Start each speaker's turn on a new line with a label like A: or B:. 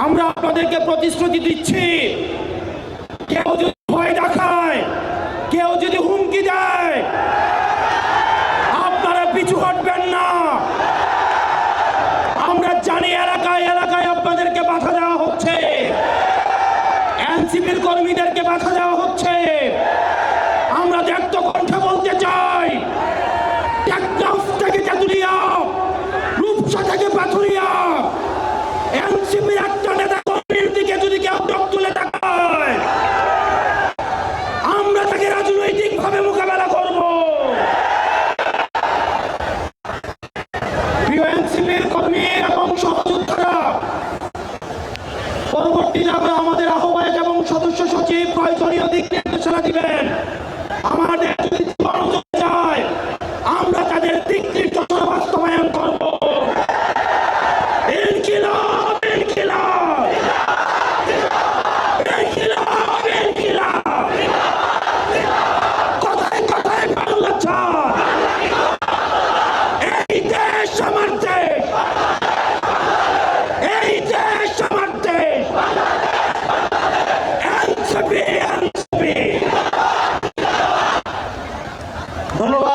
A: আমরা আপনাদেরকে প্রতিশ্রুতি দিচ্ছি। কেউ যদি ভয় দেখায়, কেউ যদি হুমকি দেয়, আপনারা পিছু হটবেন না। আমরা জানি এলাকায় এলাকায় আপনাদেরকে বাধা দেওয়া হচ্ছে। এনসিপির কর্মীদেরকে বাধা দেওয়া হচ্ছে। আমরা ব্যক্ত কণ্ঠে বলতে চাই থেকে তেঁতুলিয়া রূপসা থেকে পাথুরিয়া এনসিপির একটা নেতা কর্মীর দিকে যদি কেউ চোখ তুলে তাকায় রাজনৈতিক ভাবে মোকাবেলা করব। আমাদের আহ্বায়ক এবং সদস্য সচিব প্রয়োজনীয় দিক নির্দেশনা দিবেন। আমাদের No lo va